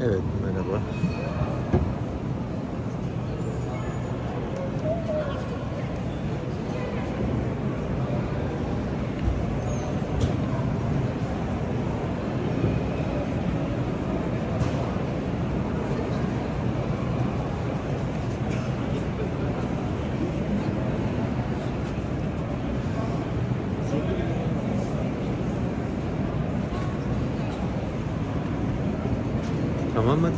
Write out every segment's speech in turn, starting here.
Evet merhaba. Tamam hadi.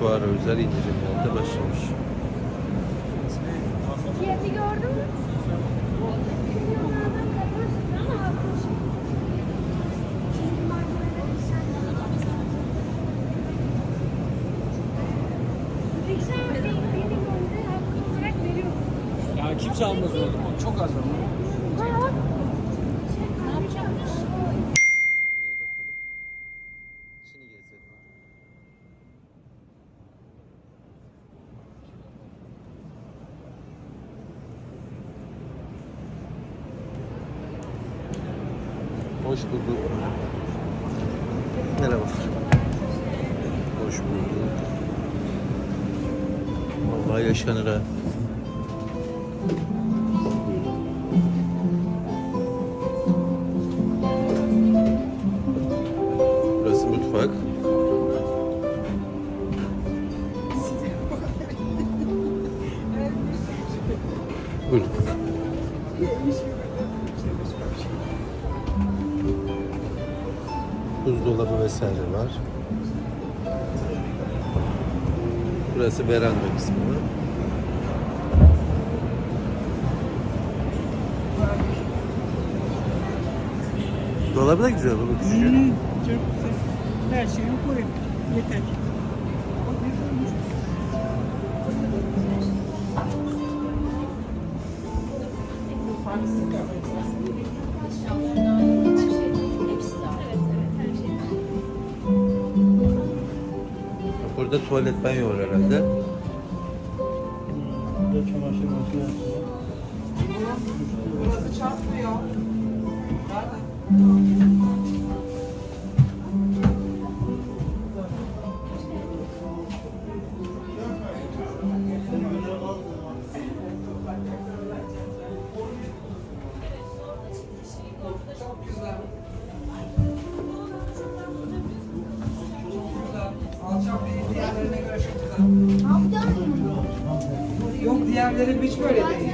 Fuara özel indirimlerde başlamış. Fiyatı gördün mü? Ya kimse almaz o zaman. Çok az ama. Ne yapacakmış? Neye bakalım? Şimdi gezelim. Hoş bulduk. Merhaba. Hoş bulduk. Vallahi yaşanır ha. Vesaire var. Burası veranda kısmı. Dolabı da güzel olur küçücük. Çok güzel. Her şeyi koyun. Yeter. Burada tuvalet banyo var herhalde. Burada çamaşır makinesi var. Burası çarpmıyor. Çok Diğerleri hiç böyle değil.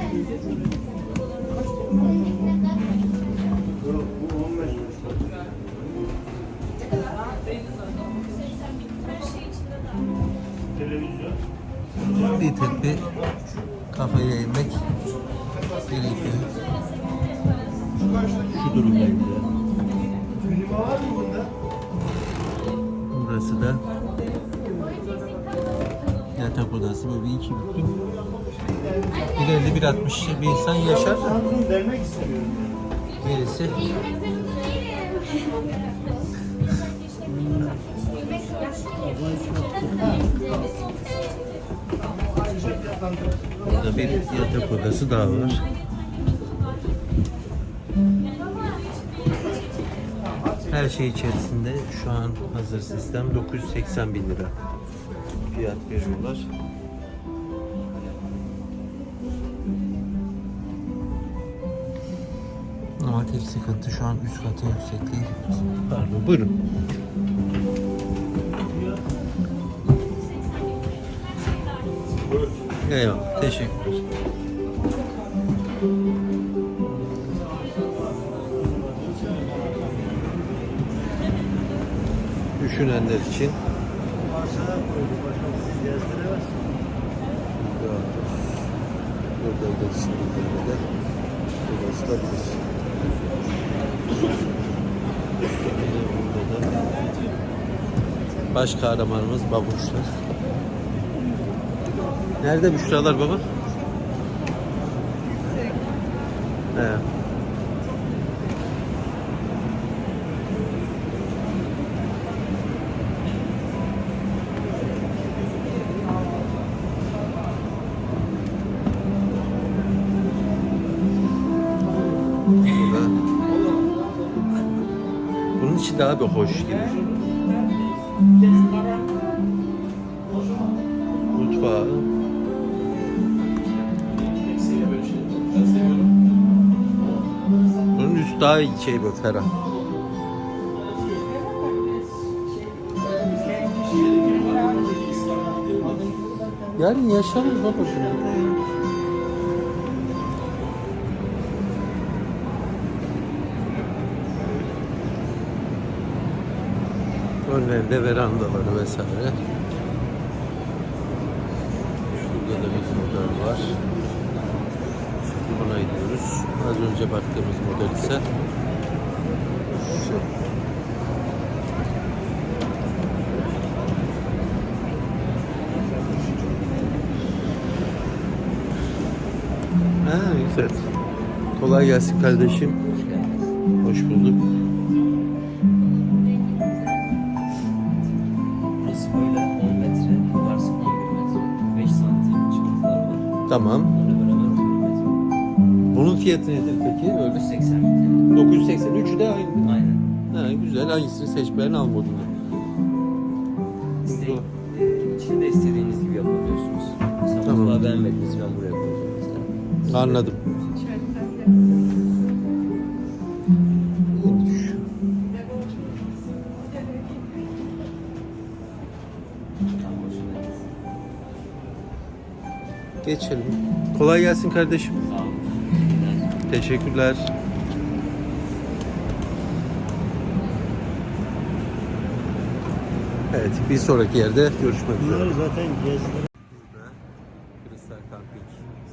Bir tek bir kafayı eğmek gerekiyor. Şu durumdaydı. Burası da yatak odası. Böyle bir iki büklüm. 1.50 1.60 bir insan yaşar. Vermek istemiyorum. Gerisi Burada bir yatak odası daha var. Her şey içerisinde şu an hazır sistem 980 bin lira fiyat veriyorlar. Ama tek sıkıntı şu an üst katın yüksekliği. Pardon buyurun. Eyvallah. Teşekkürler. Düşünenler için Burada da şimdi ulaşılabilir. Baş kahramanımız babuşlar. Nerede Büşralar baba? He. Burada. Bunun içi daha bir hoş gibi. Mutfağı. Bunun üstü daha şey böyle ferah. Yani yaşarız baba Önlerinde verandaları vesaire. Şurada da bir model var. Buna gidiyoruz. Az önce baktığımız model ise şu. Ha, güzel. Kolay gelsin kardeşim. Hoş bulduk. Tamam. Onunla beraber 11 metre. Bunun fiyatı nedir peki? Öyle 180 metre. 983 de aynı. Aynen. Ha, güzel. Hangisini seçmeyen al modunu. İsteyin, e, içini de istediğiniz gibi yapabiliyorsunuz. Mesela Tamam. beğenmediniz ben buraya koyacağım mesela. Anladım. Geçelim. Kolay gelsin kardeşim. Sağ olun. Teşekkürler. Evet, bir sonraki yerde görüşmek üzere. Bunları zaten gezdim. Burada Kristal Camping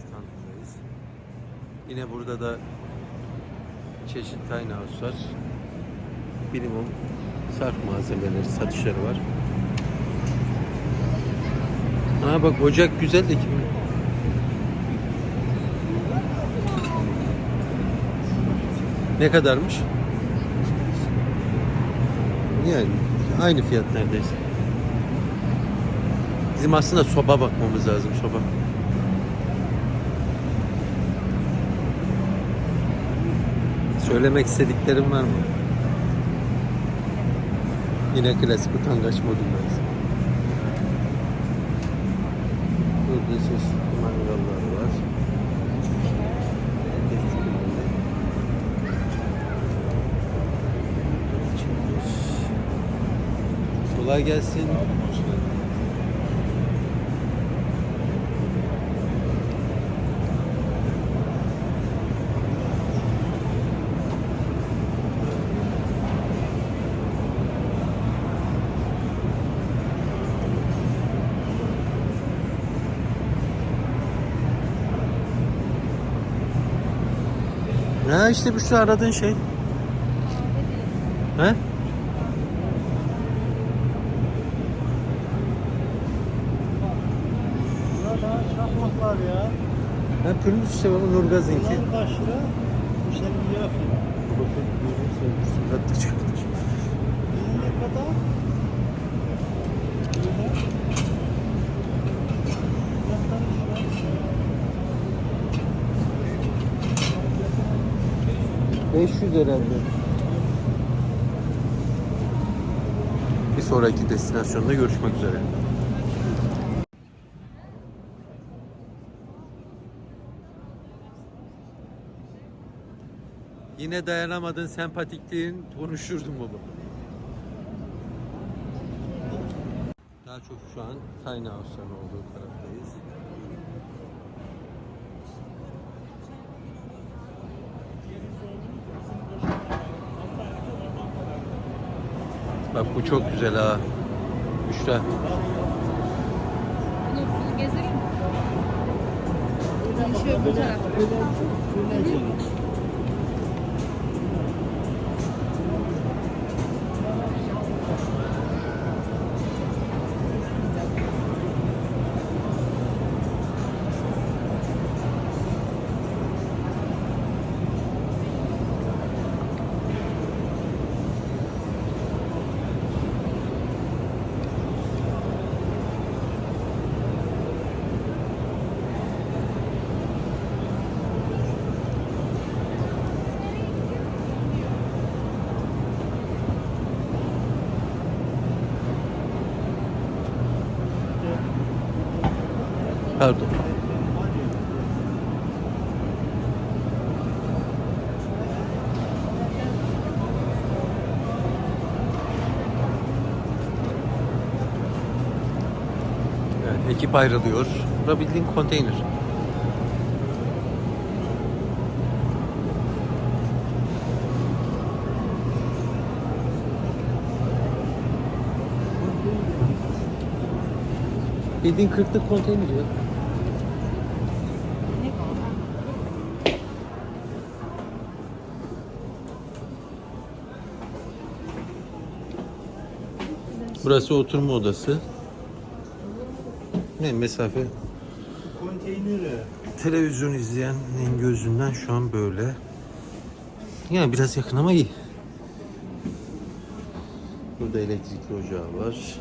standındayız. Yine burada da çeşit tiny house var. Minimum sarf malzemeleri satışları var. Aa bak ocak güzel de kim? Ne kadarmış? Yani aynı fiyat neredeyse. Bizim aslında soba bakmamız lazım soba. Söylemek istediklerim var mı? Yine klasik utangaç modundayız. Burada çeşitli mangallar var. Kolay gelsin. Ha işte bu şu aradığın şey. He? Var ya. Ha pürmüz işte baba Nurgaz'ınki. Bunlar kaç lira? Bu senin lira falan. Hatta çıkartır. Ne kadar? An. 500 herhalde. Bir sonraki destinasyonda görüşmek üzere. Yine dayanamadın sempatikliğin konuşurdum baba. Daha çok şu an Tiny House'ların olduğu taraftayız. Bak bu çok güzel ha. Büşra. Bunu, gezelim mi? Şöyle bu tarafta. Pardon. Evet, ekip ayrılıyor. Bura bildiğin konteyner. Bildiğin kırklık konteyner ya. Burası oturma odası. Ne mesafe? Televizyon izleyenin gözünden şu an böyle. Yani biraz yakın ama iyi. Burada elektrikli ocağı var.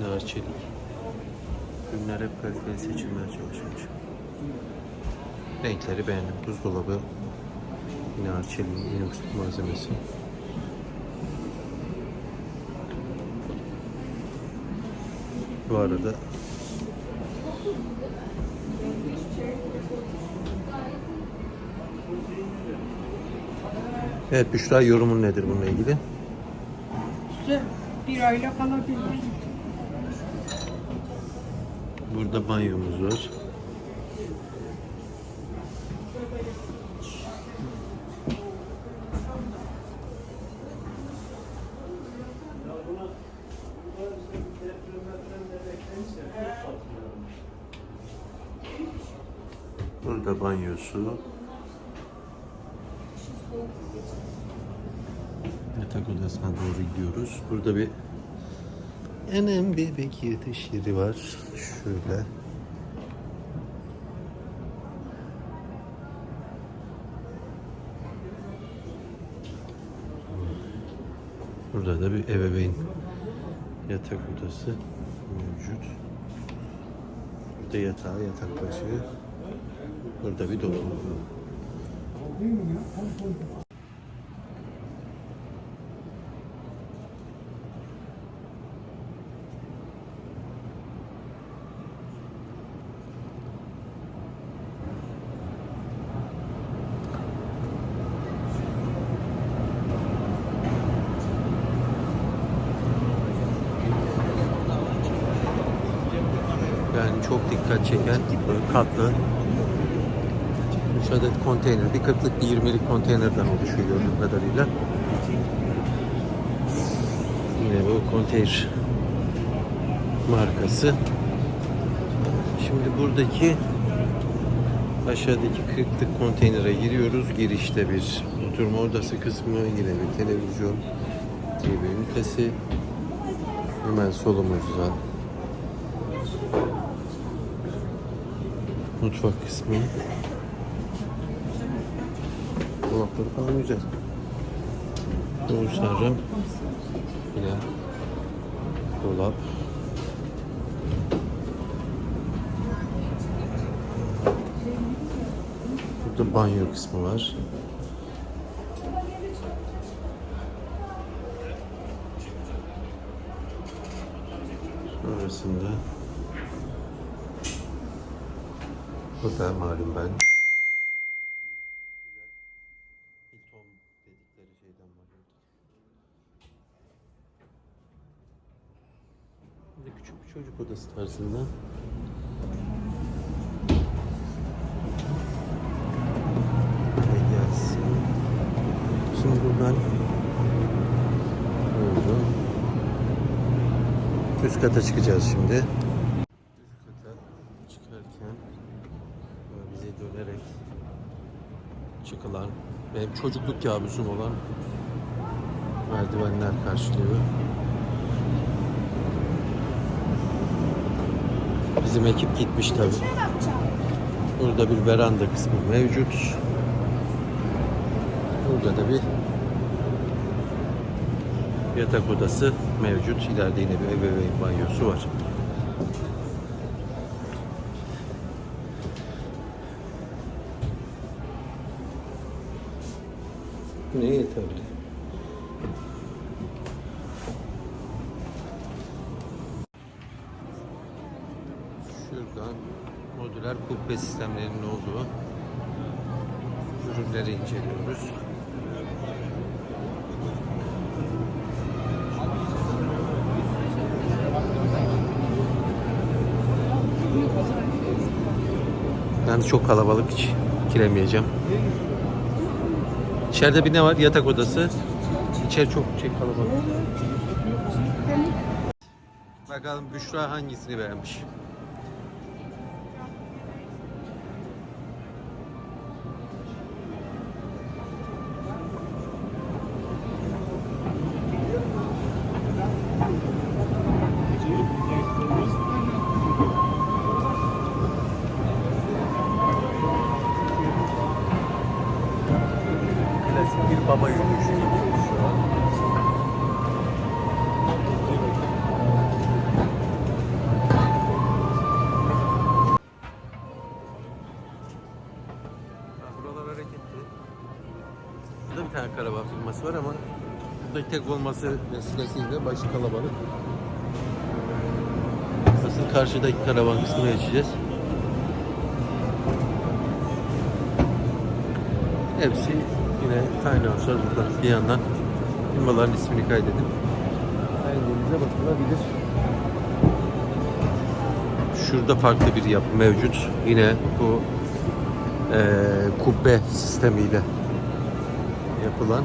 Nar çelik. Ürünler hep kaliteli seçilmeye çalışmış. Renkleri beğendim. Buzdolabı. Nar çeliğin inox malzemesi. Bu arada Evet Büşra yorumun nedir bununla ilgili? Bir ayla kalabilir. Burada banyomuz var. Burada banyosu. Yatak odasına doğru gidiyoruz. Burada bir Enem bebek yatış yeri var. Şöyle. Burada da bir ebeveyn yatak odası mevcut. Burada yatağı, yatak başı. Burada bir dolabı. Yani çok dikkat çeken böyle katlı 3 adet konteyner. Bir 40'lık bir 20'lik konteynerden oluşuyor gördüğüm kadarıyla. Yine bu konteyner markası. Şimdi buradaki aşağıdaki 40'lık konteynere giriyoruz. Girişte bir oturma odası kısmı, yine bir televizyon, TV ünitesi. Hemen solumuzda Mutfak kısmı. Dolapları falan güzel. Doğru sarım. Yine dolap. Burada banyo kısmı var. Sonrasında Burada malum ben. Hilton dedikleri şeyden var. Küçük bir çocuk odası tarzında. Şimdi buradan. Üst kata çıkacağız şimdi. Üst kata çıkarken böyle bize dönerek çıkılan benim çocukluk kabusum olan merdivenler karşılıyor. Bizim ekip gitmiş tabi. Burada bir veranda kısmı mevcut. Burada da bir yatak odası mevcut. İleride yine bir ebeveyn banyosu var. Ne yeterli? kubbe sistemlerinin olduğu ürünleri inceliyoruz. Yani çok kalabalık hiç giremeyeceğim. İçeride bir ne var? Yatak odası. İçeri çok şey kalabalık. Bakalım Büşra hangisini beğenmiş? Var ama burada tek olması vesilesiyle başı kalabalık. Asıl karşıdaki karavan kısmına geçeceğiz. Hepsi yine tiny house'lar burada. Bir yandan firmaların ismini kaydedin. Beğendiğinize bakılabilir. Şurada farklı bir yapı mevcut. Yine bu eee, kubbe sistemiyle yapılan.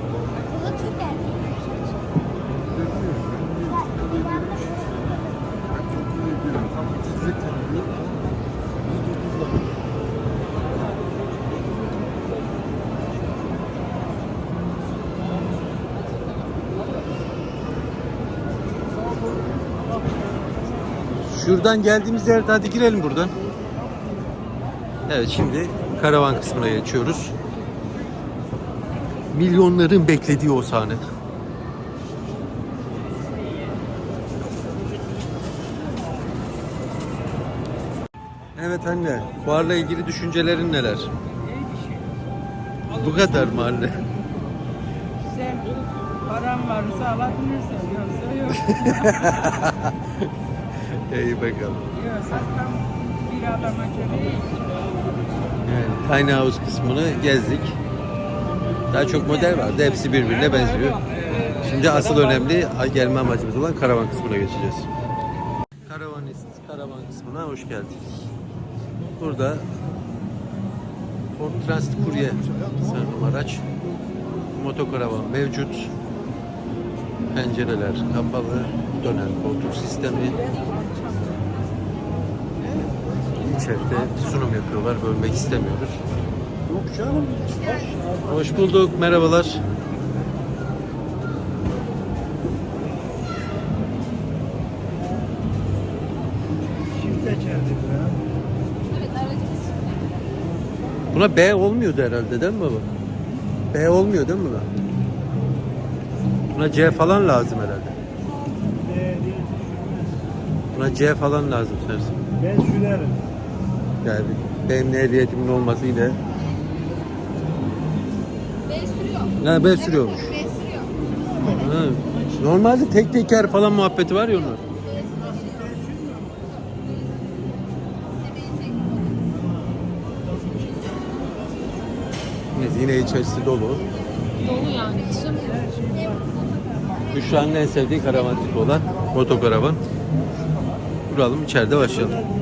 Şuradan geldiğimiz yerde hadi girelim buradan. Evet şimdi karavan kısmına geçiyoruz. Milyonların beklediği o sahne. Evet anne, fuarla ilgili düşüncelerin neler? Bu kadar mı anne? Sen param varsa alabilirsin. Yoksa yok. İyi bakalım. Yani Tiny House kısmını gezdik. Daha çok model vardı. Hepsi birbirine benziyor. Şimdi asıl önemli gelme amacımız olan karavan kısmına geçeceğiz. Karavanist, karavan kısmına hoş geldiniz. Burada Ford Transit Courier sanırım araç. Motokaravan mevcut. Pencereler kapalı. Dönen koltuk sistemi. İçeride sunum yapıyorlar. Bölmek istemiyoruz. Yok canım. Hoş bulduk. Merhabalar. Buna B olmuyordu herhalde değil mi baba? B olmuyor değil mi buna? Buna C falan lazım herhalde. Buna C falan lazım sensin. Ben sürerim. Yani benim ehliyetimin olması yine. B sürüyor. B sürüyormuş. B sürüyor. Ha. Normalde tek teker falan muhabbeti var ya onun. Neyse, yine içerisi dolu. Dolu yani. Büşra'nın en sevdiği karavan tipi olan motokaravan. Duralım içeride başlayalım.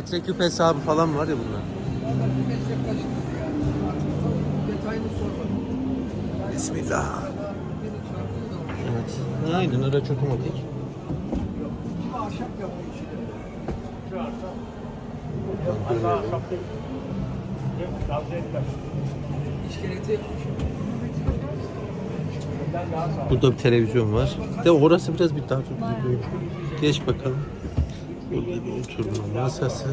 Metreküp hesabı falan var ya bunlar. Bismillah. Evet. Aynen araç otomatik. İskeleti Burada bir televizyon var. De orası biraz bir daha çok büyük. Geç bakalım. Burada bir oturma masası.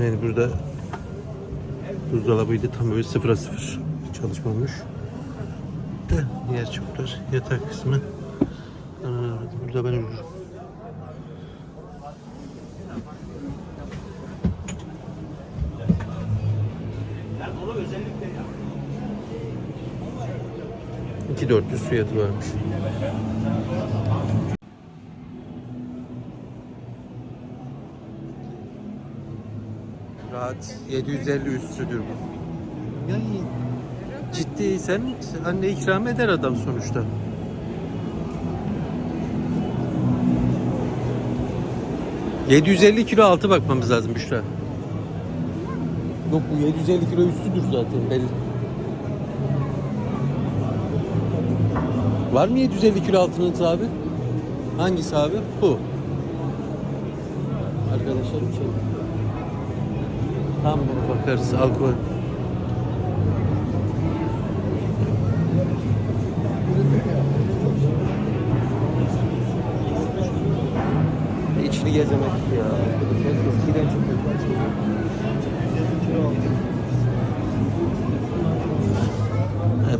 Yani burada buzdolabıydı tam böyle sıfıra sıfır çalışmamış. De yer çok dar. Yatak kısmı. Burada ben uyurum. Dört yüz fiyatı varmış. Rahat 750 üstüdür bu. Yani ciddi sen anne ikram eder adam sonuçta. ...750 kilo altı bakmamız lazım Büşra. Yok bu 750 kilo üstüdür zaten belli. Var mı 750 kilo altınız abi? Hangisi abi? Bu. Arkadaşlarım şey. Bunu bakarız. Alkol. İçini gezemek ya. Eskiden çok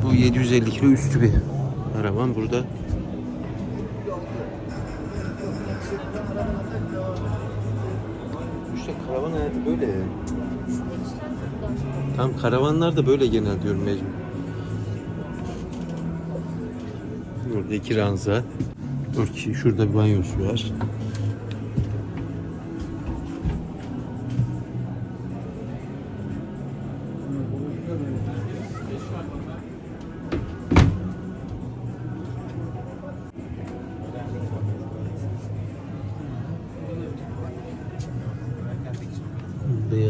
bu 750 kilo üstü bir arabam burada. İşte karavan hayatı böyle. Tam karavanlar da böyle genel diyorum mecbur. Burada iki ranza. Dur ki şurada bir banyosu var.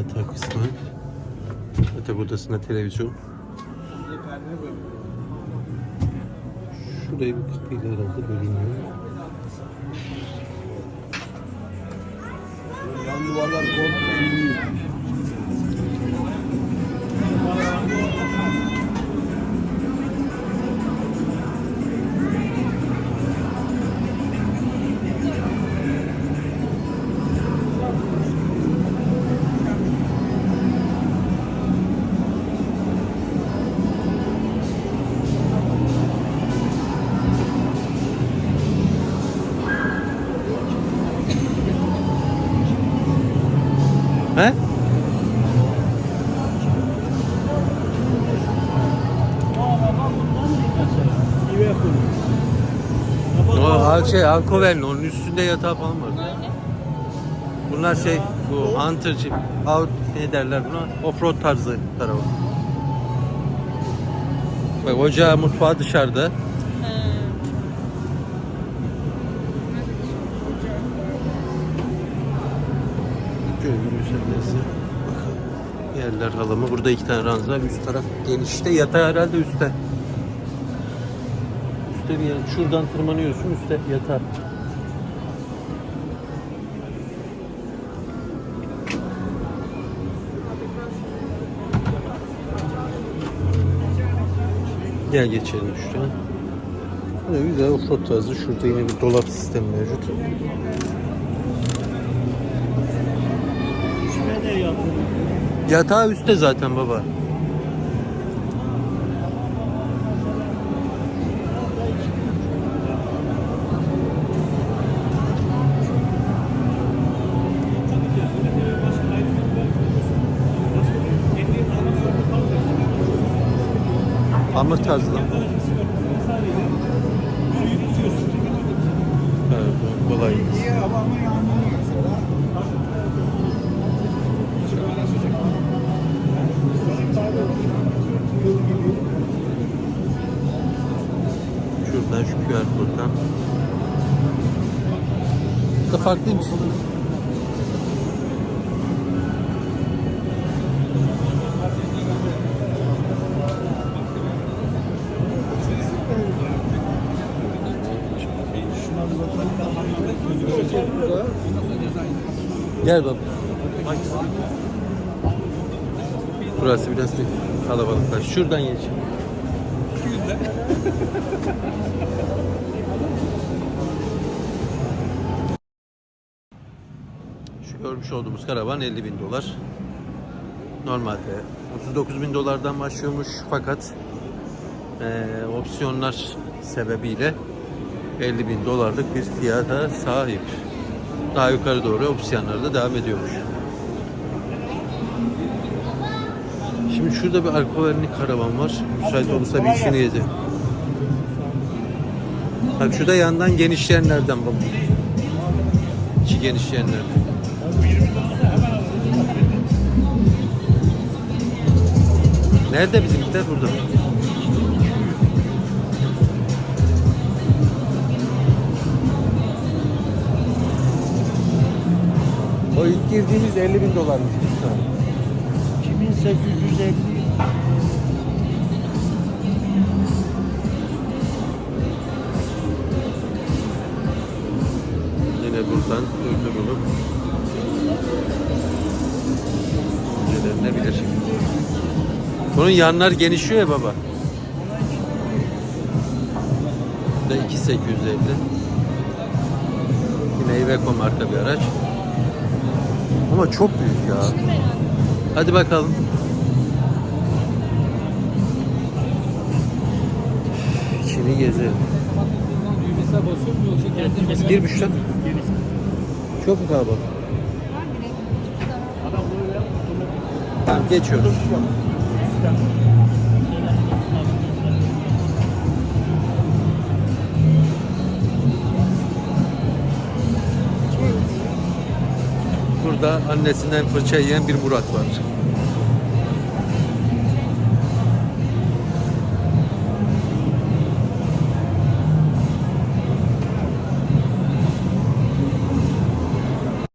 Yatak kısmı. Yatak odasında televizyon. Şurayı bir kapıyla herhalde bölünüyor. Yan duvarlar He? O şey Alkoven'li onun üstünde yatağı falan var. Bunlar şey bu hunter jeep, out ne derler buna? Offroad tarzı tarafı. Bak ocağı mutfağı dışarıda. Şöyle Bakalım. Yerler halımı. Burada iki tane ranza. Üst taraf genişte. Yatağı herhalde üstte. Üstte bir yer. Şuradan tırmanıyorsun üstte yatağı. Gel geçelim şuraya. Böyle güzel offroad tarzı. Şurada yine bir dolap sistemi mevcut. Yatağı üstte zaten baba. Hamur tarzı lan. Evet, kolay. Şuradan şu QR koddan. Da farklıymış. Gel baba. Burası biraz bir kalabalıklar. Şuradan geç. Şu görmüş olduğumuz karavan 50 bin dolar. Normalde 39 bin dolardan başlıyormuş fakat eee, opsiyonlar sebebiyle 50 bin dolarlık bir fiyata sahip. Daha yukarı doğru opsiyonlar da devam ediyormuş. Şimdi şurada bir alkovenli karavan var. Müsait olursa bir işini yedi. Bak şurada yandan genişleyenlerden bak. İçi genişleyenlerden. Nerede bizimkiler? Burada. O ilk girdiğimiz 50 bin dolarmış. 2850 buradan durdurulup incelenebilir. Bunun yanlar genişliyor ya baba. Da 2850. Yine Iveco marka bir araç. Ama çok büyük ya. Hadi bakalım. İçini gezelim. Gir Büşra. Çok mu kalabalık? Tamam geçiyoruz. Burada annesinden fırça yiyen bir Murat var.